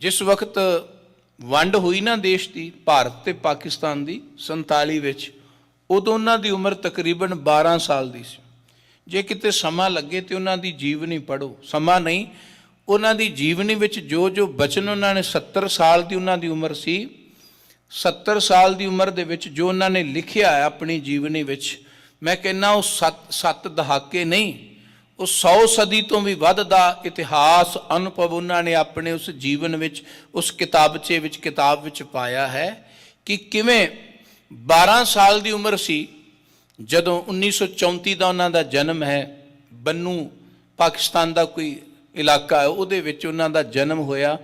ਜਿਸ ਵਕਤ ਵੰਡ ਹੋਈ ਨਾ ਦੇਸ਼ ਦੀ, ਭਾਰਤ ਤੇ ਪਾਕਿਸਤਾਨ ਦੀ 47 ਵਿੱਚ, ਉਦੋਂ ਉਹਨਾਂ ਦੀ ਉਮਰ ਤਕਰੀਬਨ 12 ਸਾਲ ਦੀ ਸੀ। ਜੇ ਕਿਤੇ ਸਮਾਂ ਲੱਗੇ ਤੇ ਉਹਨਾਂ ਦੀ ਜੀਵਨੀ ਪੜੋ ਸਮਾਂ ਨਹੀਂ, ਉਹਨਾਂ ਦੀ ਜੀਵਨੀ ਵਿੱਚ ਜੋ ਜੋ ਬਚਨ ਉਹਨਾਂ ਨੇ 70 ਸਾਲ ਦੀ ਉਹਨਾਂ ਦੀ ਉਮਰ ਸੀ 70 ਸਾਲ ਦੀ ਉਮਰ ਦੇ ਵਿੱਚ ਜੋ ਉਹਨਾਂ ਨੇ ਲਿਖਿਆ ਆਪਣੀ ਜੀਵਨੀ ਵਿੱਚ, ਮੈਂ ਕਹਿੰਨਾ ਉਹ ਸੱਤ ਸੱਤ ਦਹਾਕੇ ਨਹੀਂ ਉਹ 100 ਸਦੀ ਤੋਂ ਵੀ ਵੱਧ ਦਾ ਇਤਿਹਾਸ ਅਨੁਭਵ ਉਹਨਾਂ ਨੇ ਆਪਣੇ ਉਸ ਜੀਵਨ ਵਿੱਚ, ਉਸ ਕਿਤਾਬਚੇ ਵਿੱਚ ਕਿਤਾਬ ਵਿੱਚ ਪਾਇਆ ਹੈ ਕਿ ਕਿਵੇਂ 12 ਸਾਲ ਦੀ ਉਮਰ ਸੀ, ਜਦੋਂ 1934 ਦਾ ਉਹਨਾਂ ਦਾ ਜਨਮ ਹੈ, ਬੰਨੂ ਪਾਕਿਸਤਾਨ ਦਾ ਕੋਈ ਇਲਾਕਾ ਹੈ, ਉਹਦੇ ਵਿੱਚ ਉਹਨਾਂ ਦਾ ਜਨਮ ਹੋਇਆ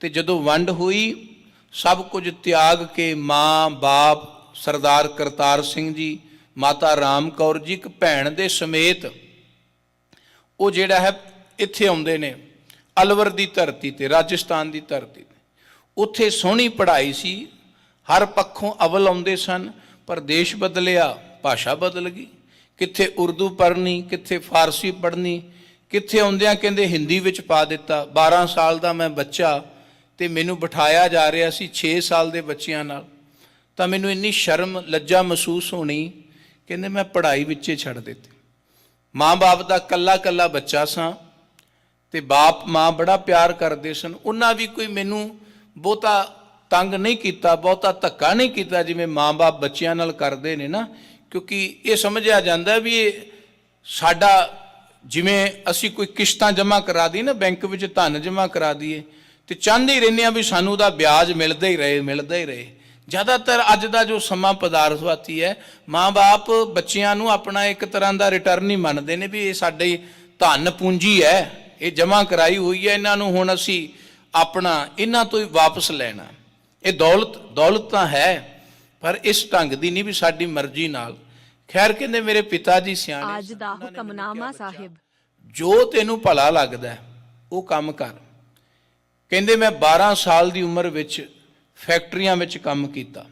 ਤੇ ਜਦੋਂ ਵੰਡ ਹੋਈ, ਸਭ ਕੁਝ ਤਿਆਗ ਕੇ ਮਾਂ, ਬਾਪ, ਸਰਦਾਰ ਕਰਤਾਰ ਸਿੰਘ ਜੀ, ਮਾਤਾ ਰਾਮ ਕੌਰ ਜੀ, ਇੱਕ ਭੈਣ ਦੇ ਸਮੇਤ ਉਹ ਜਿਹੜਾ ਹੈ ਇੱਥੇ ਆਉਂਦੇ ਨੇ, ਅਲਵਰ ਦੀ ਧਰਤੀ ਤੇ, ਰਾਜਸਥਾਨ ਦੀ ਧਰਤੀ ਤੇ। ਉੱਥੇ ਸੋਹਣੀ ਪੜ੍ਹਾਈ ਸੀ, ਹਰ ਪੱਖੋਂ ਅਵਲ ਆਉਂਦੇ ਸਨ, ਪਰ ਦੇਸ਼ ਬਦਲਿਆ, ਭਾਸ਼ਾ ਬਦਲ ਗਈ। ਕਿੱਥੇ ਉਰਦੂ ਪੜ੍ਹਨੀ, ਕਿੱਥੇ ਫਾਰਸੀ ਪੜ੍ਹਨੀ, ਕਿੱਥੇ ਆਉਂਦਿਆਂ ਕਹਿੰਦੇ ਹਿੰਦੀ ਵਿੱਚ ਪਾ ਦਿੱਤਾ 12 ਸਾਲ ਦਾ ਮੈਂ ਬੱਚਾ ਤੇ ਮੈਨੂੰ ਬਿਠਾਇਆ ਜਾ ਰਿਹਾ ਸੀ 6 ਸਾਲ ਦੇ ਬੱਚਿਆਂ ਨਾਲ। ਤਾਂ ਮੈਨੂੰ ਇੰਨੀ ਸ਼ਰਮ, ਲੱਜਾ ਮਹਿਸੂਸ ਹੋਣੀ, ਕਹਿੰਦੇ ਮੈਂ ਪੜ੍ਹਾਈ ਵਿੱਚੇ ਛੱਡ ਦਿੱਤੀ। ਮਾਂ-ਬਾਪ ਦਾ ਕੱਲਾ-ਕੱਲਾ ਬੱਚਾ ਸਾਂ ਤੇ ਬਾਪ ਮਾਂ ਬੜਾ ਪਿਆਰ ਕਰਦੇ ਸਨ। ਉਹਨਾਂ ਵੀ ਕੋਈ ਮੈਨੂੰ ਬਹੁਤਾ ਤੰਗ ਨਹੀਂ ਕੀਤਾ, ਬਹੁਤਾ ਧੱਕਾ ਨਹੀਂ ਕੀਤਾ ਜਿਵੇਂ ਮਾਂ-ਬਾਪ ਬੱਚਿਆਂ ਨਾਲ ਕਰਦੇ ਨੇ ਨਾ। ਕਿਉਂਕਿ ਇਹ ਸਮਝਿਆ ਜਾਂਦਾ ਵੀ ਇਹ ਸਾਡਾ ਜਿਵੇਂ ਅਸੀਂ ਕੋਈ ਕਿਸ਼ਤਾਂ ਜਮ੍ਹਾਂ ਕਰਾ ਦੀ ਨਾ, ਬੈਂਕ ਵਿੱਚ ਧਨ ਜਮ੍ਹਾਂ ਕਰਾ ਦਈਏ ਤੇ ਚਾਹੁੰਦੇ ਹੀ ਰਹਿੰਦੇ ਆ ਵੀ ਸਾਨੂੰ ਦਾ ਵਿਆਜ ਮਿਲਦਾ ਹੀ ਰਹੇ, ਮਿਲਦਾ ਹੀ ਰਹੇ। ਜ਼ਿਆਦਾਤਰ ਅੱਜ ਦਾ ਜੋ ਸਮਾਂ ਪਦਾਰਥਵਾਤੀ ਹੈ ਮਾਂ-ਬਾਪ ਬੱਚਿਆਂ ਨੂੰ ਆਪਣਾ ਇੱਕ ਤਰ੍ਹਾਂ ਦਾ ਰਿਟਰਨ ਹੀ ਮੰਨਦੇ ਨੇ ਵੀ ਇਹ ਸਾਡੇ ਧਨ ਪੂੰਜੀ ਹੈ ਇਹ ਜਮ੍ਹਾਂ ਕਰਾਈ ਹੋਈ ਹੈ ਇਹਨਾਂ ਨੂੰ ਹੁਣ ਅਸੀਂ ਆਪਣਾ ਇਹਨਾਂ ਤੋਂ ਹੀ ਵਾਪਸ ਲੈਣਾ। ਇਹ ਦੌਲਤ ਦੌਲਤ ਤਾਂ ਹੈ ਪਰ ਇਸ ਢੰਗ ਦੀ ਨਹੀਂ ਵੀ ਸਾਡੀ ਮਰਜ਼ੀ ਨਾਲ। ਖੈਰ ਕਹਿੰਦੇ ਮੇਰੇ ਪਿਤਾ ਜੀ ਸਿਆਣੇ ਅੱਜ ਦਾ ਹੁਕਮਨਾਮਾ ਸਾਹਿਬ। ਜੋ ਤੈਨੂੰ ਭਲਾ ਲੱਗਦਾ ਉਹ ਕੰਮ ਕਰ। ਕਹਿੰਦੇ ਮੈਂ 12 ਸਾਲ ਦੀ ਉਮਰ ਵਿੱਚ ਫੈਕਟਰੀਆਂ ਵਿੱਚ ਕੰਮ ਕੀਤਾ।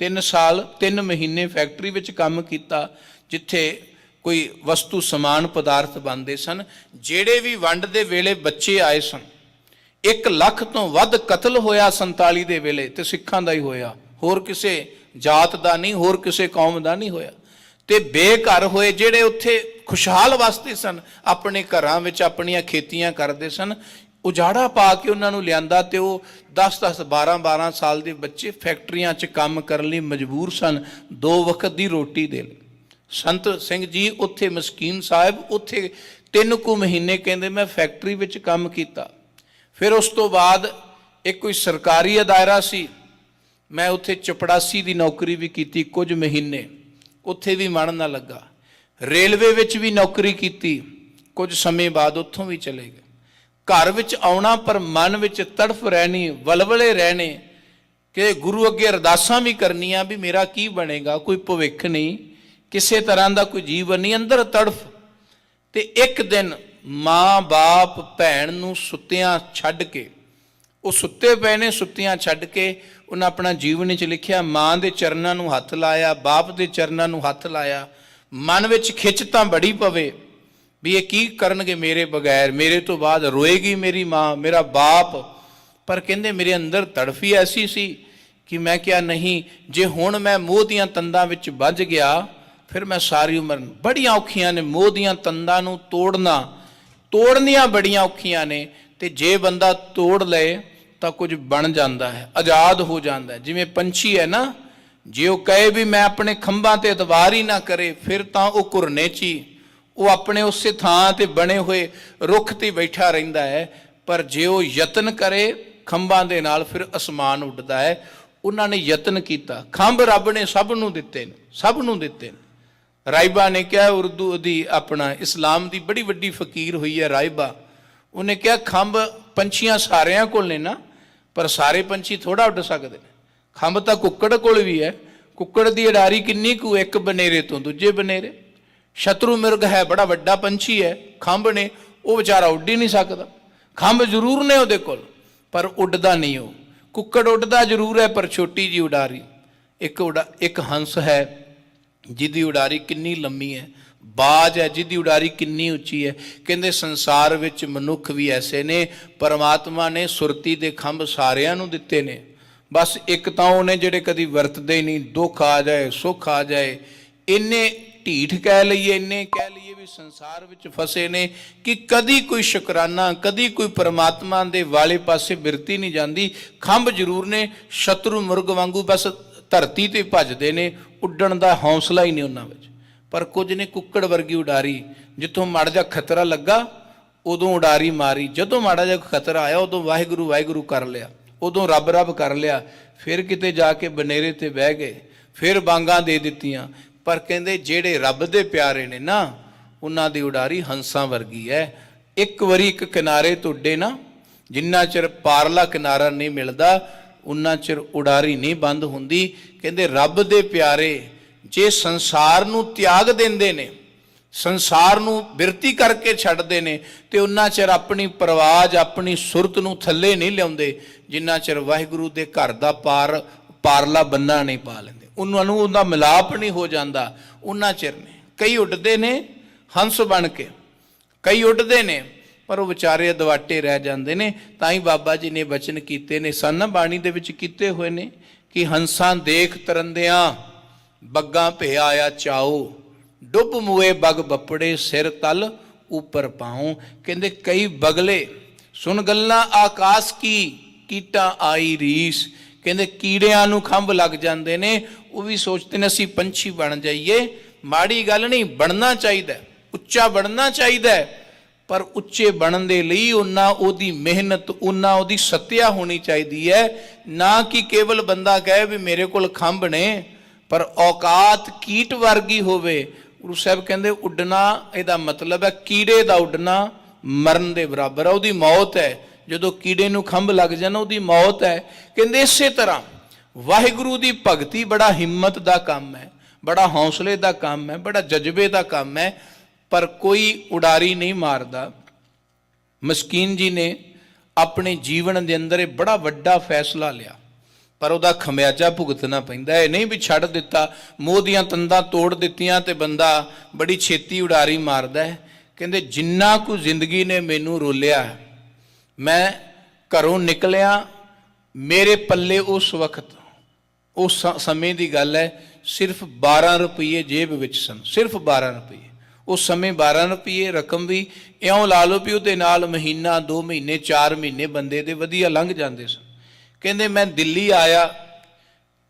3 ਸਾਲ 3 ਮਹੀਨੇ ਫੈਕਟਰੀ ਵਿੱਚ ਕੰਮ ਕੀਤਾ, ਜਿੱਥੇ ਕੋਈ ਵਸਤੂ, ਸਮਾਨ, ਪਦਾਰਥ ਬਣਦੇ ਸਨ। ਜਿਹੜੇ ਵੀ ਵੰਡ ਦੇ ਵੇਲੇ ਬੱਚੇ ਆਏ ਸਨ 1 ਲੱਖ ਤੋਂ ਵੱਧ ਕਤਲ ਹੋਇਆ 47 ਦੇ ਵੇਲੇ ਤੇ ਸਿੱਖਾਂ ਦਾ ਹੀ ਹੋਇਆ। ਹੋਰ ਕਿਸੇ ਜਾਤ ਦਾ ਨਹੀਂ, ਹੋਰ ਕਿਸੇ ਕੌਮ ਦਾ ਨਹੀਂ ਹੋਇਆ। ਤੇ ਬੇਘਰ ਹੋਏ ਜਿਹੜੇ ਉੱਥੇ ਖੁਸ਼ਹਾਲ ਵਸਦੇ ਸਨ, ਆਪਣੇ ਘਰਾਂ ਵਿੱਚ ਆਪਣੀਆਂ ਖੇਤੀਆਂ ਕਰਦੇ ਸਨ ਉਜਾੜਾ ਪਾ ਕੇ ਉਹਨਾਂ ਨੂੰ ਲਿਆਂਦਾ ਤੇ ਉਹ 10 10 12 12 ਸਾਲ ਦੇ ਬੱਚੇ ਫੈਕਟਰੀਆਂ 'ਚ ਕੰਮ ਕਰਨ ਲਈ ਮਜਬੂਰ ਸਨ। ਦੋ ਵਕਤ ਦੀ ਰੋਟੀ ਦੇ ਲਈ। ਸੰਤ ਸਿੰਘ ਜੀ ਉੱਥੇ ਮਸਕੀਨ ਸਾਹਿਬ ਉੱਥੇ ਤਿੰਨ ਕੁ ਮਹੀਨੇ ਕਹਿੰਦੇ, ਮੈਂ ਫੈਕਟਰੀ ਵਿੱਚ ਕੰਮ ਕੀਤਾ। ਫਿਰ ਉਸ ਤੋਂ ਬਾਅਦ ਇੱਕ ਕੋਈ ਸਰਕਾਰੀ ਅਦਾਇਰਾ ਸੀ। ਮੈਂ ਉੱਥੇ ਚਪੜਾਸੀ ਦੀ ਨੌਕਰੀ ਵੀ ਕੀਤੀ ਕੁਝ ਮਹੀਨੇ। ਉੱਥੇ ਵੀ ਮਨ ਨਾ ਲੱਗਾ। ਰੇਲਵੇ ਵਿੱਚ ਵੀ ਨੌਕਰੀ ਕੀਤੀ। ਕੁਝ ਸਮੇਂ ਬਾਅਦ ਉੱਥੋਂ ਵੀ ਚਲੇ ਗਏ। ਘਰ ਵਿੱਚ ਆਉਣਾ, ਪਰ ਮਨ ਵਿੱਚ ਤੜਫ ਰਹਿਣੀ, ਵਲਵਲੇ ਰਹਿਣੇ, ਕਿ ਗੁਰੂ ਅੱਗੇ ਅਰਦਾਸਾਂ ਵੀ ਕਰਨੀਆਂ ਵੀ ਮੇਰਾ ਕੀ ਬਣੇਗਾ, ਕੋਈ ਭਵਿੱਖ ਨਹੀਂ, ਕਿਸੇ ਤਰ੍ਹਾਂ ਦਾ ਕੋਈ ਜੀਵਨ ਨਹੀਂ, ਅੰਦਰ ਤੜਫ। ਤੇ ਇੱਕ ਦਿਨ ਮਾਂ ਬਾਪ ਭੈਣ ਨੂੰ ਸੁੱਤਿਆਂ ਛੱਡ ਕੇ, ਉਹ ਸੁੱਤੇ ਪਏ ਨੇ, ਸੁੱਤਿਆਂ ਛੱਡ ਕੇ ਉਹਨਾਂ ਆਪਣਾ ਜੀਵਨ ਵਿੱਚ ਲਿਖਿਆ, ਮਾਂ ਦੇ ਚਰਨਾਂ ਨੂੰ ਹੱਥ ਲਾਇਆ, ਬਾਪ ਦੇ ਚਰਨਾਂ ਨੂੰ ਹੱਥ ਲਾਇਆ, ਮਨ ਵਿੱਚ ਖਿੱਚ ਤਾਂ ਬੜੀ ਪਵੇ ਵੀ ਇਹ ਕੀ ਕਰਨਗੇ ਮੇਰੇ ਬਗੈਰ? ਮੇਰੇ ਤੋਂ ਬਾਅਦ ਰੋਏਗੀ ਮੇਰੀ ਮਾਂ, ਮੇਰਾ ਬਾਪ। ਪਰ ਕਹਿੰਦੇ ਮੇਰੇ ਅੰਦਰ ਤੜਫੀ ਐਸੀ ਸੀ ਕਿ ਮੈਂ ਕਿਹਾ, ਨਹੀਂ, ਜੇ ਹੁਣ ਮੈਂ ਮੋਹ ਦੀਆਂ ਤੰਦਾਂ ਵਿੱਚ ਵੱਜ ਗਿਆ, ਫਿਰ ਮੈਂ ਸਾਰੀ ਉਮਰ ਬੜੀਆਂ ਔਖੀਆਂ ਨੇ ਮੋਹ ਦੀਆਂ ਤੰਦਾਂ ਨੂੰ ਤੋੜਨਾ। ਤੋੜਨੀਆਂ ਬੜੀਆਂ ਔਖੀਆਂ ਨੇ ਤੇ ਜੇ ਬੰਦਾ ਤੋੜ ਲਏ ਤਾਂ ਕੁਝ ਬਣ ਜਾਂਦਾ ਹੈ, ਆਜ਼ਾਦ ਹੋ ਜਾਂਦਾ ਹੈ। ਜਿਵੇਂ ਪੰਛੀ ਹੈ ਨਾ, ਜੇ ਉਹ ਕਹੇ ਵੀ ਮੈਂ ਆਪਣੇ ਖੰਭਾਂ ਤੇ ਇਤਵਾਰ ਹੀ ਨਾ ਕਰੇ, ਫਿਰ ਤਾਂ ਉਹ ਘੁਰਨੇ 'ਚ ਹੀ ਉਹ ਆਪਣੇ ਉਸੇ ਥਾਂ ਤੇ ਬਣੇ ਹੋਏ ਰੁੱਖ ਤੇ ਬੈਠਾ ਰਹਿੰਦਾ ਹੈ, ਪਰ ਜੇ ਉਹ ਯਤਨ ਕਰੇ, ਖੰਭਾਂ ਦੇ ਨਾਲ ਫਿਰ ਅਸਮਾਨ ਉੱਡਦਾ ਹੈ। ਉਹਨਾਂ ਨੇ ਯਤਨ ਕੀਤਾ। ਖੰਭ ਰੱਬ ਨੇ ਸਭ ਨੂੰ ਦਿੱਤੇ ਨੇ, ਸਭ ਨੂੰ ਦਿੱਤੇ ਨੇ। ਰਾਇਬਾ ਨੇ ਕਿਹਾ, ਉਰਦੂ ਦੀ ਆਪਣਾ ਇਸਲਾਮ ਦੀ ਬੜੀ ਵੱਡੀ ਫਕੀਰ ਹੋਈ ਹੈ ਰਾਇਬਾ। ਉਹਨੇ ਕਿਹਾ, ਖੰਭ ਪੰਛੀਆਂ ਸਾਰਿਆਂ ਕੋਲ ਨੇ ਨਾ, ਪਰ ਸਾਰੇ ਪੰਛੀ ਥੋੜਾ ਉੱਡ ਸਕਦੇ ਨੇ। ਖੰਭ ਤਾਂ ਕੁੱਕੜ ਕੋਲ ਵੀ ਹੈ। ਕੁੱਕੜ ਦੀ ਅਡਾਰੀ ਕਿੰਨੀ ਕੁ, ਇੱਕ ਬਨੇਰੇ ਤੋਂ ਦੂਜੇ ਬਨੇਰੇ। ਸ਼ਤਰੂ ਮਿਰਗ ਹੈ, ਬੜਾ ਵੱਡਾ ਪੰਛੀ ਹੈ, ਖੰਭ ਨੇ, ਉਹ ਵਿਚਾਰਾ ਉੱਡ ਹੀ ਨਹੀਂ ਸਕਦਾ। ਖੰਭ ਜ਼ਰੂਰ ਨੇ ਉਹਦੇ ਕੋਲ, ਪਰ ਉੱਡਦਾ ਨਹੀਂ ਉਹ। ਕੁੱਕੜ ਉੱਡਦਾ ਜ਼ਰੂਰ ਹੈ, ਪਰ ਛੋਟੀ ਜੀ ਉਡਾਰੀ। ਇੱਕ ਉਡਾ, ਇੱਕ ਹੰਸ ਹੈ, ਜਿਹਦੀ ਉਡਾਰੀ ਕਿੰਨੀ ਲੰਮੀ ਹੈ, ਬਾਜ ਹੈ, ਜਿਹਦੀ ਉਡਾਰੀ ਕਿੰਨੀ ਉੱਚੀ ਹੈ। ਕਹਿੰਦੇ ਸੰਸਾਰ ਵਿੱਚ ਮਨੁੱਖ ਵੀ ਐਸੇ ਨੇ, ਪਰਮਾਤਮਾ ਨੇ ਸੁਰਤੀ ਦੇ ਖੰਭ ਸਾਰਿਆਂ ਨੂੰ ਦਿੱਤੇ ਨੇ। ਬਸ ਇੱਕ ਤਾਂ ਉਹਨੇ ਜਿਹੜੇ ਕਦੀ ਵਰਤਦੇ ਨਹੀਂ, ਦੁੱਖ ਆ ਜਾਏ, ਸੁੱਖ ਆ ਜਾਏ, ਇੰਨੇ ਢੀਠ ਕਹਿ ਲਈਏ ਇੰਨੇ, ਕਹਿ ਲਈਏ ਵੀ ਸੰਸਾਰ ਵਿੱਚ ਫਸੇ ਨੇ ਕਿ ਕਦੀ ਕੋਈ ਸ਼ੁਕਰਾਨਾ, ਕਦੀ ਕੋਈ ਪਰਮਾਤਮਾ ਦੇ ਵਾਲੇ ਪਾਸੇ ਬਿਰਤੀ ਨਹੀਂ ਜਾਂਦੀ। ਖੰਭ ਜ਼ਰੂਰ ਨੇ, ਸ਼ਤਰੂ ਮੁਰਗ ਵਾਂਗੂ ਬਸ ਧਰਤੀ ਤੇ ਭੱਜਦੇ ਨੇ, ਉੱਡਣ ਦਾ ਹੌਸਲਾ ਹੀ ਨਹੀਂ ਉਹਨਾਂ ਵਿੱਚ। ਪਰ ਕੁਝ ਨੇ ਕੁੱਕੜ ਵਰਗੀ ਉਡਾਰੀ, ਜਿੱਥੋਂ ਮਾੜਾ ਜਿਹਾ ਖਤਰਾ ਲੱਗਾ, ਉਦੋਂ ਉਡਾਰੀ ਮਾਰੀ। ਜਦੋਂ ਮਾੜਾ ਜਿਹਾ ਖਤਰਾ ਆਇਆ, ਉਦੋਂ ਵਾਹਿਗੁਰੂ ਵਾਹਿਗੁਰੂ ਕਰ ਲਿਆ। ਉਦੋਂ ਰੱਬ ਰੱਬ ਕਰ ਲਿਆ। ਫਿਰ ਕਿਤੇ ਜਾ ਕੇ ਬਨੇਰੇ ਤੇ ਬਹਿ ਗਏ। ਫਿਰ ਬਾਂਗਾਂ ਦੇ ਦਿੱਤੀਆਂ। ਪਰ ਕਹਿੰਦੇ ਜਿਹੜੇ ਰੱਬ ਦੇ ਪਿਆਰੇ ਨੇ ਨਾ, ਉਹਨਾਂ ਦੀ ਉਡਾਰੀ ਹੰਸਾਂ ਵਰਗੀ ਹੈ ਇੱਕ ਵਾਰੀ ਇੱਕ ਕਿਨਾਰੇ ਤੋਂ ਉੱਡੇ ਨਾ, ਜਿੰਨਾ ਚਿਰ ਪਾਰਲਾ ਕਿਨਾਰਾ ਨਹੀਂ ਮਿਲਦਾ ਉਨਾ ਚਿਰ ਉਡਾਰੀ ਨਹੀਂ ਬੰਦ ਹੁੰਦੀ। ਕਹਿੰਦੇ ਰੱਬ ਦੇ ਪਿਆਰੇ ਜੇ ਸੰਸਾਰ ਨੂੰ ਤਿਆਗ ਦਿੰਦੇ ਨੇ, ਸੰਸਾਰ ਨੂੰ ਬਿਰਤੀ ਕਰਕੇ ਛੱਡਦੇ ਨੇ, ਤੇ ਉਹਨਾਂ ਚਿਰ ਆਪਣੀ ਪਰਵਾਜ, ਆਪਣੀ ਸੁਰਤ ਨੂੰ ਥੱਲੇ ਨਹੀਂ ਲਿਆਉਂਦੇ, ਜਿੰਨਾ ਚਿਰ ਵਾਹਿਗੁਰੂ ਦੇ ਘਰ ਦਾ ਪਾਰ, ਪਾਰਲਾ ਬੰਨਾ ਨਹੀਂ ਪਾ ਲੈਂਦੇ। ਉਹਨਾਂ ਨੂੰ ਉਹਦਾ ਮਿਲਾਪ ਨਹੀਂ ਹੋ ਜਾਂਦਾ, ਉਹਨਾਂ ਚਿਰ ਨੇ। ਕਈ ਉੱਡਦੇ ਨੇ, ਹੰਸ ਬਣ ਕੇ। ਕਈ ਉੱਡਦੇ ਨੇ, ਪਰ ਉਹ ਵਿਚਾਰੇ ਦਵਾਟੇ ਰਹਿ ਜਾਂਦੇ ਨੇ। ਤਾਂ ਹੀ ਬਾਬਾ ਜੀ ਨੇ ਬਚਨ ਕੀਤੇ ਨੇ, ਸੰਨ ਬਾਣੀ ਦੇ ਵਿੱਚ ਕੀਤੇ ਹੋਏ ਨੇ ਕਿ ਹੰਸਾਂ ਦੇਖ ਤਰੰਦਿਆਂ, ਬੱਗਾ ਭੇ ਆਇਆ ਚਾਓ ਡੁੱਬ ਮੂਏ ਬਗ ਬੱਪੜੇ, ਸਿਰ ਤਲ ਉੱਪਰ ਪਾਉ। ਕਹਿੰਦੇ ਕਈ ਬਗਲੇ, ਸੁਣ ਗੱਲਾਂ ਆਕਾਸ਼ ਕੀ, ਕੀਟਾਂ ਆਈ ਰੀਸ। ਕਹਿੰਦੇ ਕੀੜਿਆਂ ਨੂੰ ਖੰਭ ਲੱਗ ਜਾਂਦੇ ਨੇ ਉਹ ਵੀ ਸੋਚਦੇ ਨੇ, ਅਸੀਂ ਪੰਛੀ ਬਣ ਜਾਈਏ। ਮਾੜੀ ਗੱਲ ਨਹੀਂ, ਬਣਨਾ ਚਾਹੀਦਾ ਉੱਚਾ ਬਣਨਾ ਚਾਹੀਦਾ ਪਰ ਉੱਚੇ ਬਣਨ ਦੇ ਲਈ ਉਹਨਾਂ ਉਹਦੀ ਮਿਹਨਤ, ਉਹਨਾਂ ਉਹਦੀ ਸਤਿਆ ਹੋਣੀ ਚਾਹੀਦੀ ਹੈ। ਨਾ ਕਿ ਕੇਵਲ ਬੰਦਾ ਕਹੇ ਵੀ ਮੇਰੇ ਕੋਲ ਖੰਭ ਨੇ, ਪਰ ਔਕਾਤ ਕੀਟ ਵਰਗੀ ਹੋਵੇ। ਗੁਰੂ ਸਾਹਿਬ ਕਹਿੰਦੇ, ਉੱਡਣਾ ਇਹਦਾ ਮਤਲਬ ਹੈ ਕੀੜੇ ਦਾ ਉੱਡਣਾ, ਮਰਨ ਦੇ ਬਰਾਬਰ ਹੈ। ਉਹਦੀ ਮੌਤ ਹੈ। ਜਦੋਂ ਕੀੜੇ ਨੂੰ ਖੰਭ ਲੱਗ ਜਾਣਾ, ਉਹਦੀ ਮੌਤ ਹੈ। ਕਹਿੰਦੇ ਇਸੇ ਤਰ੍ਹਾਂ ਵਾਹਿਗੁਰੂ ਦੀ ਭਗਤੀ ਬੜਾ ਹਿੰਮਤ ਦਾ ਕੰਮ ਹੈ, ਬੜਾ ਹੌਸਲੇ ਦਾ ਕੰਮ ਹੈ, ਬੜਾ ਜਜ਼ਬੇ ਦਾ ਕੰਮ ਹੈ, ਪਰ ਕੋਈ ਉਡਾਰੀ ਨਹੀਂ ਮਾਰਦਾ। ਮਸਕੀਨ ਜੀ ਨੇ ਆਪਣੇ ਜੀਵਨ ਦੇ ਅੰਦਰ ਇਹ ਬੜਾ ਵੱਡਾ ਫੈਸਲਾ ਲਿਆ। ਪਰ ਉਹਦਾ ਖਮਿਆਜਾ ਭੁਗਤਣਾ ਪੈਂਦਾ ਇਹ ਨਹੀਂ ਵੀ ਛੱਡ ਦਿੱਤਾ, ਮੋਹ ਦੀਆਂ ਤੰਦਾਂ ਤੋੜ ਦਿੱਤੀਆਂ ਤੇ ਬੰਦਾ ਬੜੀ ਛੇਤੀ ਉਡਾਰੀ ਮਾਰਦਾ ਹੈ। ਕਹਿੰਦੇ, ਜਿੰਨਾ ਕੁ ਜ਼ਿੰਦਗੀ ਨੇ ਮੈਨੂੰ ਰੋਲਿਆ, ਮੈਂ ਘਰੋਂ ਨਿਕਲਿਆ, ਮੇਰੇ ਪੱਲੇ ਉਸ ਵਕਤ ਉਸ ਸ- ਸਮੇਂ ਦੀ ਗੱਲ ਹੈ, ਸਿਰਫ 12 ਰੁਪਏ ਜੇਬ ਵਿੱਚ ਸਨ, ਸਿਰਫ 12 ਰੁਪਏ ਉਸ ਸਮੇਂ 12 ਰੁਪਏ ਰਕਮ ਵੀ ਇਉਂ ਲਾ ਲਓ ਵੀ ਉਹਦੇ ਨਾਲ ਮਹੀਨਾ 2 ਮਹੀਨੇ 4 ਮਹੀਨੇ ਬੰਦੇ ਦੇ ਵਧੀਆ ਲੰਘ ਜਾਂਦੇ ਸਨ। ਕਹਿੰਦੇ, ਮੈਂ ਦਿੱਲੀ ਆਇਆ।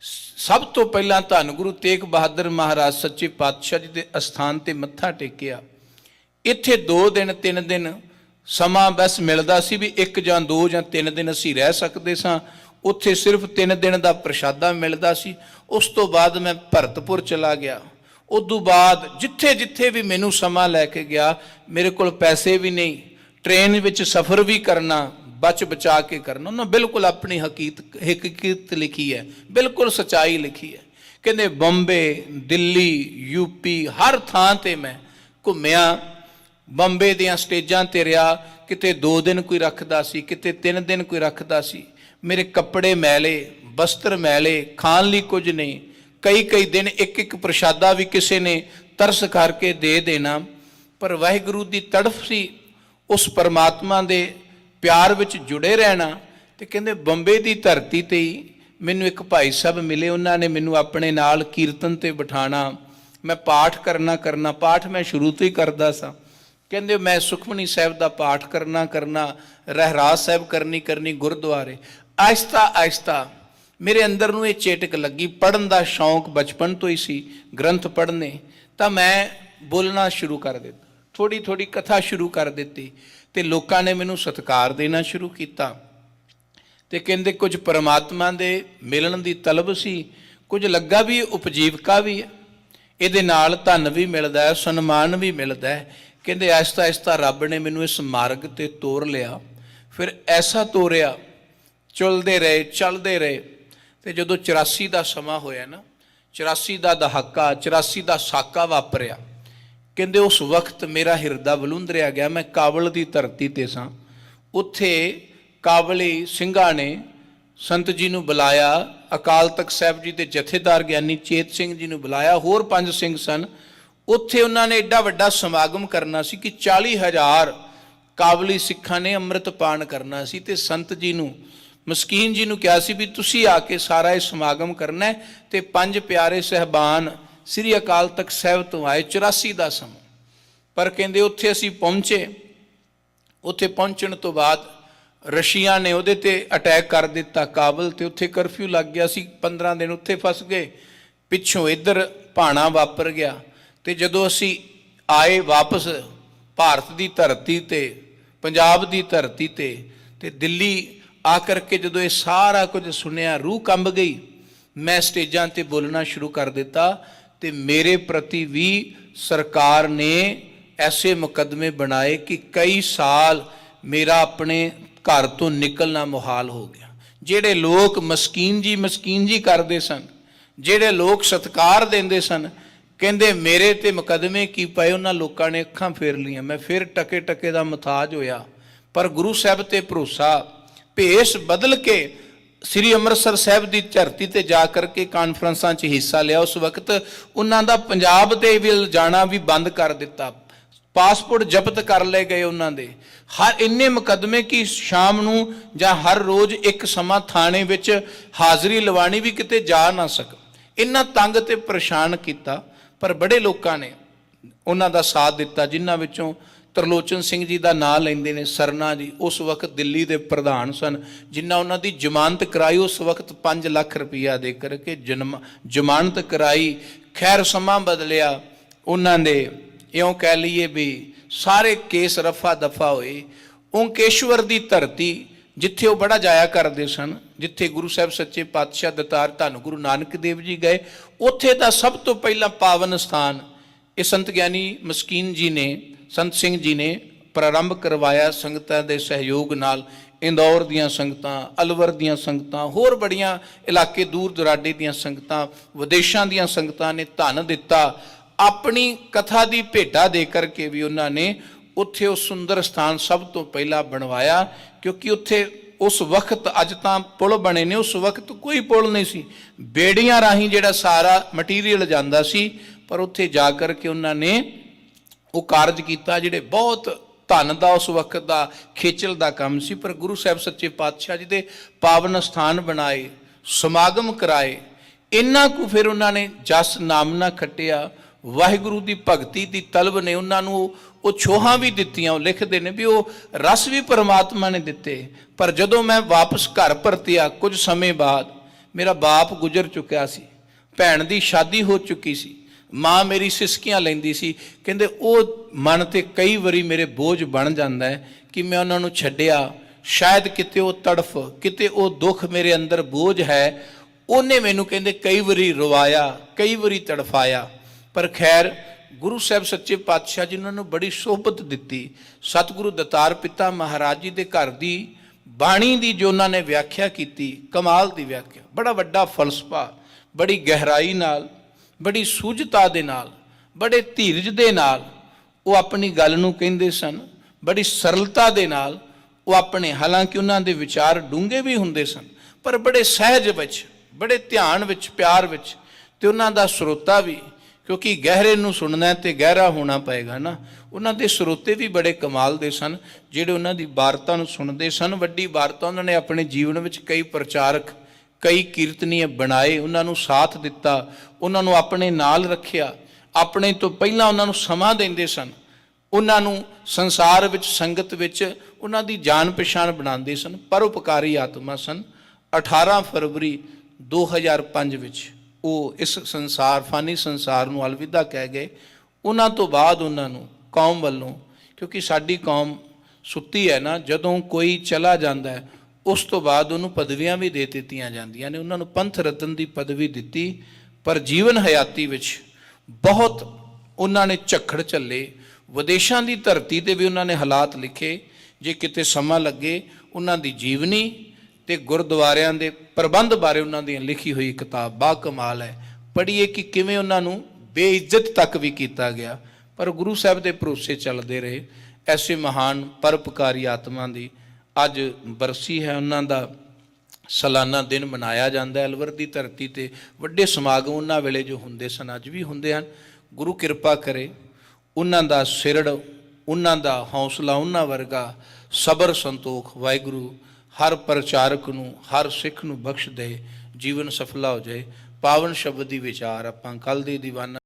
ਸ- ਸਭ ਤੋਂ ਪਹਿਲਾਂ ਧੰਨ ਗੁਰੂ ਤੇਗ ਬਹਾਦਰ ਮਹਾਰਾਜ ਸੱਚੇ ਪਾਤਸ਼ਾਹ ਜੀ ਦੇ ਅਸਥਾਨ ਤੇ ਮੱਥਾ ਟੇਕਿਆ। ਇੱਥੇ 2 ਦਿਨ 3 ਦਿਨ ਸਮਾਂ ਬਸ ਮਿਲਦਾ ਸੀ ਵੀ ਇੱਕ ਜਾਂ ਦੋ ਜਾਂ ਤਿੰਨ ਦਿਨ ਅਸੀਂ ਰਹਿ ਸਕਦੇ ਸਾਂ। ਉੱਥੇ ਸਿਰਫ 3 ਦਿਨ ਦਾ ਪ੍ਰਸ਼ਾਦਾ ਮਿਲਦਾ ਸੀ। ਉਸ ਤੋਂ ਬਾਅਦ ਮੈਂ ਭਰਤਪੁਰ ਚਲਾ ਗਿਆ। ਉਦੋਂ ਬਾਅਦ ਜਿੱਥੇ ਜਿੱਥੇ ਵੀ ਮੈਨੂੰ ਸਮਾਂ ਲੈ ਕੇ ਗਿਆ, ਮੇਰੇ ਕੋਲ ਪੈਸੇ ਵੀ ਨਹੀਂ। ਟ੍ਰੇਨ ਵਿੱਚ ਸਫ਼ਰ ਵੀ ਕਰਨਾ, ਬਚ ਬਚਾ ਕੇ ਕਰਨਾ, ਉਹਨਾਂ ਬਿਲਕੁਲ ਆਪਣੀ ਹਕੀਕਤ ਹਕੀਕਤ ਲਿਖੀ ਹੈ। ਬਿਲਕੁਲ ਸਚਾਈ ਲਿਖੀ ਹੈ। ਕਹਿੰਦੇ ਬੰਬੇ, ਦਿੱਲੀ, ਯੂਪੀ, ਹਰ ਥਾਂ ਤੇ ਮੈਂ ਘੁੰਮਿਆ। ਬੰਬੇ ਦੀਆਂ ਸਟੇਜਾਂ ਤੇ ਰਿਹਾ, ਕਿਤੇ 2 ਦਿਨ ਕੋਈ ਰੱਖਦਾ ਸੀ, ਕਿਤੇ 3 ਦਿਨ ਕੋਈ ਰੱਖਦਾ ਸੀ। ਮੇਰੇ ਕੱਪੜੇ ਮੈਲੇ ਬਸਤਰ ਮੈਲੇ, ਖਾਣ ਲਈ ਕੁਝ ਨਹੀਂ। ਕਈ ਕਈ ਦਿਨ ਇੱਕ ਇੱਕ ਪ੍ਰਸ਼ਾਦਾ ਵੀ ਕਿਸੇ ਨੇ ਤਰਸ ਕਰਕੇ ਦੇ ਦੇਣਾ। ਪਰ ਵਾਹਿਗੁਰੂ ਦੀ ਤੜਫ ਸੀ, ਉਸ ਪਰਮਾਤਮਾ ਦੇ ਪਿਆਰ ਵਿੱਚ ਜੁੜੇ ਰਹਿਣਾ ਤੇ ਕਹਿੰਦੇ, ਬੰਬੇ ਦੀ ਧਰਤੀ ਤੇ ਹੀ ਮੈਨੂੰ ਇੱਕ ਭਾਈ ਸਾਹਿਬ ਮਿਲੇ। ਉਹਨਾਂ ਨੇ ਮੈਨੂੰ ਆਪਣੇ ਨਾਲ ਕੀਰਤਨ ਤੇ ਬਿਠਾਣਾ। ਮੈਂ ਪਾਠ ਕਰਨਾ ਕਰਨਾ, ਪਾਠ ਮੈਂ ਸ਼ੁਰੂ ਤੋਂ ਹੀ ਕਰਦਾ ਸਾਂ। ਕਹਿੰਦੇ, ਮੈਂ ਸੁਖਮਨੀ ਸਾਹਿਬ ਦਾ ਪਾਠ ਕਰਨਾ ਕਰਨਾ, ਰਹਿਰਾਸ ਸਾਹਿਬ ਕਰਨੀ ਕਰਨੀ ਗੁਰਦੁਆਰੇ। ਆਹਿਸਤਾ ਆਹਿਸਤਾ, ਮੇਰੇ ਅੰਦਰ ਨੂੰ ਇਹ ਚੇਟਕ ਲੱਗੀ ਪੜਨ ਦਾ ਸ਼ੌਂਕ ਬਚਪਨ ਤੋਂ ਹੀ ਸੀ, ਗ੍ਰੰਥ ਪੜ੍ਹਨੇ, ਤਾਂ ਮੈਂ ਬੋਲਣਾ ਸ਼ੁਰੂ ਕਰ ਦਿੱਤਾ ਥੋੜੀ ਥੋੜੀ ਕਥਾ ਸ਼ੁਰੂ ਕਰ ਦਿੱਤੀ, ਤੇ ਲੋਕਾਂ ਨੇ ਮੈਨੂੰ ਸਤਿਕਾਰ ਦੇਣਾ ਸ਼ੁਰੂ ਕੀਤਾ, ਤੇ ਕਹਿੰਦੇ ਕੁਝ ਪਰਮਾਤਮਾ ਦੇ ਮਿਲਣ ਦੀ ਤਲਬ ਸੀ, ਕੁਝ ਲੱਗਾ ਵੀ ਇਹ ਉਪਜੀਵਕਾ ਵੀ ਹੈ, ਇਹਦੇ ਨਾਲ ਧਨ ਵੀ ਮਿਲਦਾ ਹੈ, ਸਨਮਾਨ ਵੀ ਮਿਲਦਾ ਹੈ, ਕਹਿੰਦੇ ਆਹਿਸਤਾ ਆਹਿਸਤਾ ਰੱਬ ਨੇ ਮੈਨੂੰ ਇਸ ਮਾਰਗ ਤੇ ਤੋਰ ਲਿਆ, ਫਿਰ ਐਸਾ ਤੋਰਿਆ ਚਲਦੇ ਰਹੇ, ਚੱਲਦੇ ਰਹੇ। ਤੇ ਜਦੋਂ 84 ਦਾ ਸਮਾਂ ਹੋਇਆ ਨਾ 84 ਦਾ ਦਹਾਕਾ 84 ਦਾ ਸਾਕਾ ਵਾਪਰਿਆ। ਕਹਿੰਦੇ ਉਸ ਵਕਤ ਮੇਰਾ ਹਿਰਦਾ ਬਲੁੰਦਰਿਆ ਗਿਆ, ਮੈਂ ਕਾਬਲ ਦੀ ਧਰਤੀ ਤੇ ਸਾਂ। ਉੱਥੇ ਕਾਬਲੀ ਸਿੰਘਾਂ ਨੇ ਸੰਤ ਜੀ ਨੂੰ ਬੁਲਾਇਆ, ਅਕਾਲ ਤਖਤ ਸਾਹਿਬ ਜੀ ਦੇ ਜਥੇਦਾਰ ਗਿਆਨੀ ਚੇਤ ਸਿੰਘ ਜੀ ਨੂੰ ਬੁਲਾਇਆ, ਹੋਰ ਪੰਜ ਸਿੰਘ ਸਨ। ਉੱਥੇ ਉਹਨਾਂ ਨੇ ਐਡਾ ਵੱਡਾ ਸਮਾਗਮ ਕਰਨਾ ਸੀ ਕਿ 40000 ਕਾਬਲੀ ਸਿੱਖਾਂ ਨੇ ਅੰਮ੍ਰਿਤ ਪਾਨ ਕਰਨਾ ਸੀ ਤੇ ਸੰਤ ਜੀ ਨੂੰ ਮਸਕੀਨ ਜੀ ਨੂੰ ਕਿਹਾ ਸੀ ਵੀ ਤੁਸੀਂ ਆ ਕੇ ਸਾਰਾ ਇਹ ਸਮਾਗਮ ਕਰਨਾ ਹੈ ਤੇ ਪੰਜ ਪਿਆਰੇ ਸਹਿਬਾਨ ਸ੍ਰੀ ਅਕਾਲ ਤਖਤ ਸਾਹਿਬ ਤੋਂ ਆਏ 84 ਦਾ ਸਮਾਂ। ਪਰ ਕਹਿੰਦੇ ਉੱਥੇ ਅਸੀਂ ਪਹੁੰਚੇ। ਉੱਥੇ ਪਹੁੰਚਣ ਤੋਂ ਬਾਅਦ ਰਸ਼ੀਆ ਨੇ ਉਹਦੇ ਤੇ ਅਟੈਕ ਕਰ ਦਿੱਤਾ ਕਾਬਲ ਤੇ ਉੱਥੇ ਕਰਫਿਊ ਲੱਗ ਗਿਆ ਸੀ। 15 ਦਿਨ ਉੱਥੇ ਫਸ ਗਏ। ਪਿੱਛੋਂ ਇੱਧਰ ਭਾਣਾ ਵਾਪਰ ਗਿਆ ਤੇ ਜਦੋਂ ਅਸੀਂ ਆਏ ਵਾਪਸ ਭਾਰਤ ਦੀ ਧਰਤੀ ਤੇ, ਪੰਜਾਬ ਦੀ ਧਰਤੀ ਤੇ ਤੇ ਦਿੱਲੀ ਆ ਕਰਕੇ ਜਦੋਂ ਇਹ ਸਾਰਾ ਕੁਝ ਸੁਣਿਆ, ਰੂਹ ਕੰਬ ਗਈ। ਮੈਂ ਸਟੇਜਾਂ ਤੇ ਬੋਲਣਾ ਸ਼ੁਰੂ ਕਰ ਦਿੱਤਾ ਤੇ ਮੇਰੇ ਪ੍ਰਤੀ ਵੀ ਸਰਕਾਰ ਨੇ ਐਸੇ ਮੁਕੱਦਮੇ ਬਣਾਏ ਕਿ ਕਈ ਸਾਲ ਮੇਰਾ ਆਪਣੇ ਘਰ ਤੋਂ ਨਿਕਲਣਾ ਮੁਹਾਲ ਹੋ ਗਿਆ। ਜਿਹੜੇ ਲੋਕ ਮਸਕੀਨ ਜੀ ਮਸਕੀਨ ਜੀ ਕਰਦੇ ਸਨ, ਜਿਹੜੇ ਲੋਕ ਸਤਕਾਰ ਦਿੰਦੇ ਸਨ, ਕਹਿੰਦੇ ਮੇਰੇ ਤੇ ਮੁਕੱਦਮੇ ਕੀ ਪਏ, ਉਹਨਾਂ ਲੋਕਾਂ ਨੇ ਅੱਖਾਂ ਫੇਰ ਲੀਆਂ ਮੈਂ ਫਿਰ ਟਕੇ ਟਕੇ ਦਾ ਮਤਾਜ ਹੋਇਆ। ਪਰ ਗੁਰੂ ਸਾਹਿਬ ਤੇ ਭਰੋਸਾ ਭੇਸ ਬਦਲ ਕੇ ਸ੍ਰੀ ਅੰਮ੍ਰਿਤਸਰ ਸਾਹਿਬ ਦੀ ਧਰਤੀ ਤੇ ਜਾ ਕਰਕੇ ਕਾਨਫਰੰਸਾਂ 'ਚ ਹਿੱਸਾ ਲਿਆ। ਉਸ ਵਕਤ ਉਹਨਾਂ ਦਾ ਪੰਜਾਬ ਤੇ ਵੀ ਜਾਣਾ ਵੀ ਬੰਦ ਕਰ ਦਿੱਤਾ। ਪਾਸਪੋਰਟ ਜ਼ਬਤ ਕਰ ਲਏ ਗਏ ਉਹਨਾਂ ਦੇ। ਹਰ ਇੰਨੇ ਮੁਕੱਦਮੇ ਕਿ ਸ਼ਾਮ ਨੂੰ ਜਾਂ ਹਰ ਰੋਜ਼ ਇੱਕ ਸਮਾਂ ਥਾਣੇ ਵਿੱਚ ਹਾਜ਼ਰੀ ਲਵਾਣੀ ਵੀ ਕਿਤੇ ਜਾ ਨਾ ਸਕ। ਇੰਨਾ ਤੰਗ ਤੇ ਪਰੇਸ਼ਾਨ ਕੀਤਾ, ਪਰ ਬੜੇ ਲੋਕਾਂ ਨੇ ਉਹਨਾਂ ਦਾ ਸਾਥ ਦਿੱਤਾ, ਜਿਨ੍ਹਾਂ ਵਿੱਚੋਂ ਤਰਲੋਚਨ ਸਿੰਘ ਜੀ ਦਾ ਨਾਮ ਲੈਂਦੇ ਨੇ, ਸਰਨਾ ਜੀ, ਉਸ ਵਕਤ ਦਿੱਲੀ ਦੇ ਪ੍ਰਧਾਨ ਸਨ, ਜਿਨ੍ਹਾਂ ਉਹਨਾਂ ਦੀ ਜ਼ਮਾਨਤ ਕਰਾਈ, ਉਸ ਵਕਤ 5 ਲੱਖ ਰੁਪਈਆ ਦੇ ਕਰਕੇ ਜਨਮ, ਜ਼ਮਾਨਤ ਕਰਾਈ, ਖੈਰ ਸਮਾਂ ਬਦਲਿਆ, ਉਹਨਾਂ ਦੇ ਇਉਂ ਕਹਿ ਲਈਏ ਵੀ ਸਾਰੇ ਕੇਸ ਰਫਾ ਦਫਾ ਹੋਏ, ਓਂਕੇਸ਼ਵਰ ਦੀ ਧਰਤੀ, ਜਿੱਥੇ ਉਹ ਬੜਾ ਜਾਇਆ ਕਰਦੇ ਸਨ, ਜਿੱਥੇ ਗੁਰੂ ਸਾਹਿਬ ਸੱਚੇ ਪਾਤਸ਼ਾਹ ਦਤਾਰ ਧੰਨ ਗੁਰੂ ਨਾਨਕ ਦੇਵ ਜੀ ਗਏ, ਉੱਥੇ ਦਾ ਸਭ ਤੋਂ ਪਹਿਲਾਂ ਪਾਵਨ ਸਥਾਨ, ਇਹ ਸੰਤ ਗਿਆਨੀ ਮਸਕੀਨ ਜੀ ਨੇ ਸੰਤ ਸਿੰਘ ਜੀ ਨੇ ਪ੍ਰਾਰੰਭ ਕਰਵਾਇਆ ਸੰਗਤਾਂ ਦੇ ਸਹਿਯੋਗ ਨਾਲ, ਇੰਦੌਰ ਦੀਆਂ ਸੰਗਤਾਂ, ਅਲਵਰ ਦੀਆਂ ਸੰਗਤਾਂ, ਹੋਰ ਬੜੀਆਂ ਇਲਾਕੇ ਦੂਰ ਦੁਰਾਡੇ ਦੀਆਂ ਸੰਗਤਾਂ, ਵਿਦੇਸ਼ਾਂ ਦੀਆਂ ਸੰਗਤਾਂ ਨੇ ਧਨ ਦਿੱਤਾ। ਆਪਣੀ ਕਥਾ ਦੀ ਭੇਟਾ ਦੇ ਕਰਕੇ ਵੀ ਉਹਨਾਂ ਨੇ ਉੱਥੇ ਉਹ ਸੁੰਦਰ ਸਥਾਨ ਸਭ ਤੋਂ ਪਹਿਲਾਂ ਬਣਵਾਇਆ, ਕਿਉਂਕਿ ਉੱਥੇ ਉਸ ਵਕਤ ਅੱਜ ਤਾਂ ਪੁਲ ਬਣੇ ਨੇ, ਉਸ ਵਕਤ ਕੋਈ ਪੁਲ ਨਹੀਂ ਸੀ। ਬੇੜੀਆਂ ਰਾਹੀਂ ਜਿਹੜਾ ਸਾਰਾ ਮਟੀਰੀਅਲ ਜਾਂਦਾ ਸੀ, ਪਰ ਉੱਥੇ ਜਾ ਕਰਕੇ ਉਹਨਾਂ ਨੇ ਉਹ ਕਾਰਜ ਕੀਤਾ ਜਿਹੜੇ ਬਹੁਤ ਧਨ ਦਾ ਉਸ ਵਕਤ ਦਾ ਖੇਚਲ ਦਾ ਕੰਮ ਸੀ, ਪਰ ਗੁਰੂ ਸਾਹਿਬ ਸੱਚੇ ਪਾਤਸ਼ਾਹ ਜੀ ਦੇ ਪਾਵਨ ਸਥਾਨ ਬਣਾਏ, ਸਮਾਗਮ ਕਰਾਏ, ਇੰਨਾ ਕੁ ਫਿਰ ਉਹਨਾਂ ਨੇ ਜਸ ਨਾਮਨਾ ਖੱਟਿਆ, ਵਾਹਿਗੁਰੂ ਦੀ ਭਗਤੀ ਦੀ ਤਲਬ ਨੇ ਉਹਨਾਂ ਨੂੰ ਉਹ ਛੋਹਾਂ ਵੀ ਦਿੱਤੀਆਂ, ਉਹ ਲਿਖਦੇ ਨੇ ਵੀ ਉਹ ਰਸ ਵੀ ਪਰਮਾਤਮਾ ਨੇ ਦਿੱਤੇ, ਪਰ ਜਦੋਂ ਮੈਂ ਵਾਪਸ ਘਰ ਪਰਤਿਆ ਕੁਝ ਸਮੇਂ ਬਾਅਦ, ਮੇਰਾ ਬਾਪ ਗੁਜ਼ਰ ਚੁੱਕਿਆ ਸੀ, ਭੈਣ ਦੀ ਸ਼ਾਦੀ ਹੋ ਚੁੱਕੀ ਸੀ ਮਾਂ ਮੇਰੀ ਸਿਸਕੀਆਂ ਲੈਂਦੀ ਸੀ। ਕਹਿੰਦੇ, ਉਹ ਮਨ ਤੇ ਕਈ ਵਾਰੀ ਮੇਰੇ ਬੋਝ ਬਣ ਜਾਂਦਾ ਹੈ ਕਿ ਮੈਂ ਉਹਨਾਂ ਨੂੰ ਛੱਡਿਆ। ਸ਼ਾਇਦ ਕਿਤੇ ਉਹ ਤੜਫ, ਕਿਤੇ ਉਹ ਦੁੱਖ ਮੇਰੇ ਅੰਦਰ ਬੋਝ ਹੈ। ਉਹਨੇ ਮੈਨੂੰ ਕਹਿੰਦੇ, ਕਈ ਵਾਰੀ ਰਵਾਇਆ, ਕਈ ਵਾਰੀ ਤੜਫਾਇਆ। ਪਰ ਖੈਰ, ਗੁਰੂ ਸਾਹਿਬ ਸੱਚੇ ਪਾਤਸ਼ਾਹ ਜੀ ਉਹਨਾਂ ਨੂੰ ਬੜੀ ਸੋਭਤ ਦਿੱਤੀ। ਸਤਿਗੁਰੂ ਦਤਾਰ ਪਿਤਾ ਮਹਾਰਾਜ ਜੀ ਦੇ ਘਰ ਦੀ ਬਾਣੀ ਦੀ ਜੋ ਉਹਨਾਂ ਨੇ ਵਿਆਖਿਆ ਕੀਤੀ, ਕਮਾਲ ਦੀ ਵਿਆਖਿਆ। ਬੜਾ ਵੱਡਾ ਫਲਸਫਾ, ਬੜੀ ਗਹਿਰਾਈ ਨਾਲ ਬੜੀ ਸੂਝਤਾ ਦੇ ਨਾਲ, ਬੜੇ ਧੀਰਜ ਦੇ ਨਾਲ ਉਹ ਆਪਣੀ ਗੱਲ ਨੂੰ ਕਹਿੰਦੇ ਸਨ, ਬੜੀ ਸਰਲਤਾ ਦੇ ਨਾਲ ਉਹ ਆਪਣੇ ਹਾਲਾਂਕਿ ਉਹਨਾਂ ਦੇ ਵਿਚਾਰ ਡੂੰਘੇ ਵੀ ਹੁੰਦੇ ਸਨ, ਪਰ ਬੜੇ ਸਹਿਜ ਵਿੱਚ, ਬੜੇ ਧਿਆਨ ਵਿੱਚ, ਪਿਆਰ ਵਿੱਚ ਤੇ ਉਹਨਾਂ ਦਾ ਸਰੋਤਾ ਵੀ, ਕਿਉਂਕਿ ਗਹਿਰੇ ਨੂੰ ਸੁਣਨਾ ਹੈ ਤੇ ਗਹਿਰਾ ਹੋਣਾ ਪਏਗਾ ਨਾ, ਉਹਨਾਂ ਦੇ ਸਰੋਤੇ ਵੀ ਬੜੇ ਕਮਾਲ ਦੇ ਸਨ, ਜਿਹੜੇ ਉਹਨਾਂ ਦੀ ਵਾਰਤਾ ਨੂੰ ਸੁਣਦੇ ਸਨ, ਵੱਡੀ ਵਾਰਤਾ ਉਹਨਾਂ ਨੇ ਆਪਣੇ ਜੀਵਨ ਵਿੱਚ ਕਈ ਪ੍ਰਚਾਰਕ ਕਈ ਕੀਰਤਨੀਏ ਬਣਾਏ, ਉਹਨਾਂ ਨੂੰ ਸਾਥ ਦਿੱਤਾ, ਉਹਨਾਂ ਨੂੰ ਆਪਣੇ ਨਾਲ ਰੱਖਿਆ, ਆਪਣੇ ਤੋਂ ਪਹਿਲਾਂ ਉਹਨਾਂ ਨੂੰ ਸਮਾਂ ਦਿੰਦੇ ਸਨ। ਉਹਨਾਂ ਨੂੰ ਸੰਸਾਰ ਵਿੱਚ, ਸੰਗਤ ਵਿੱਚ ਉਹਨਾਂ ਦੀ ਜਾਣ ਪਛਾਣ ਬਣਾਉਂਦੇ ਸਨ, ਪਰਉਪਕਾਰੀ ਆਤਮਾ ਸਨ। 18 ਫਰਵਰੀ 2005 ਵਿੱਚ ਉਹ ਇਸ ਸੰਸਾਰ, ਫਾਨੀ ਸੰਸਾਰ ਨੂੰ ਅਲਵਿਦਾ ਕਹਿ ਗਏ। ਉਹਨਾਂ ਤੋਂ ਬਾਅਦ ਉਹਨਾਂ ਨੂੰ ਕੌਮ ਵੱਲੋਂ, ਕਿਉਂਕਿ ਸਾਡੀ ਕੌਮ ਸੁੱਤੀ ਹੈ ਨਾ, ਜਦੋਂ ਕੋਈ ਚਲਾ ਜਾਂਦਾ ਹੈ ਉਸ ਤੋਂ ਬਾਅਦ ਉਹਨੂੰ ਪਦਵੀਆਂ ਵੀ ਦੇ ਦਿੱਤੀਆਂ ਜਾਂਦੀਆਂ ਨੇ। ਉਹਨਾਂ ਨੂੰ ਪੰਥ ਰਤਨ ਦੀ ਪਦਵੀ ਦਿੱਤੀ, ਪਰ ਜੀਵਨ ਹਯਾਤੀ ਵਿੱਚ ਬਹੁਤ ਉਹਨਾਂ ਨੇ ਝੱਖੜ ਝੱਲੇ। ਵਿਦੇਸ਼ਾਂ ਦੀ ਧਰਤੀ ਤੇ ਵੀ ਉਹਨਾਂ ਨੇ ਹਾਲਾਤ ਲਿਖੇ। ਜੇ ਕਿਤੇ ਸਮਾਂ ਲੱਗੇ ਉਹਨਾਂ ਦੀ ਜੀਵਨੀ ਤੇ ਗੁਰਦੁਆਰਿਆਂ ਦੇ ਪ੍ਰਬੰਧ ਬਾਰੇ ਉਹਨਾਂ ਦੀ ਲਿਖੀ ਹੋਈ ਕਿਤਾਬ ਬਾ ਕਮਾਲ ਹੈ। ਪੜ੍ਹੀਏ ਕਿ ਕਿਵੇਂ ਉਹਨਾਂ ਨੂੰ ਬੇਇੱਜ਼ਤ ਤੱਕ ਵੀ ਕੀਤਾ ਗਿਆ। ਪਰ ਗੁਰੂ ਸਾਹਿਬ ਦੇ ਭਰੋਸੇ ਚੱਲਦੇ ਰਹੇ। ਐਸੇ ਮਹਾਨ ਪਰਪਕਾਰੀ ਆਤਮਾ ਦੀ ਅੱਜ ਬਰਸੀ ਹੈ, ਉਹਨਾਂ ਦਾ ਸਾਲਾਨਾ ਦਿਨ ਮਨਾਇਆ ਜਾਂਦਾ ਹੈ। ਅਲਵਰ ਦੀ ਧਰਤੀ ਤੇ ਵੱਡੇ ਸਮਾਗਮ ਉਹਨਾਂ ਵੇਲੇ ਜੋ ਹੁੰਦੇ ਸਨ, ਅੱਜ ਵੀ ਹੁੰਦੇ ਹਨ। ਗੁਰੂ ਕਿਰਪਾ ਕਰੇ, ਉਹਨਾਂ ਦਾ ਸਿਰੜ, ਉਹਨਾਂ ਦਾ ਹੌਸਲਾ, ਉਹਨਾਂ ਵਰਗਾ ਸਬਰ ਸੰਤੋਖ ਵਾਹਿਗੁਰੂ ਹਰ ਪ੍ਰਚਾਰਕ ਨੂੰ, ਹਰ ਸਿੱਖ ਨੂੰ ਬਖਸ਼ ਦੇ, ਜੀਵਨ ਸਫਲਾ ਹੋ ਜਾਏ। ਪਾਵਨ ਸ਼ਬਦ ਦੀ ਵਿਚਾਰ ਆਪਾਂ ਕੱਲ ਦੇ ਦੀਵਾਨਾ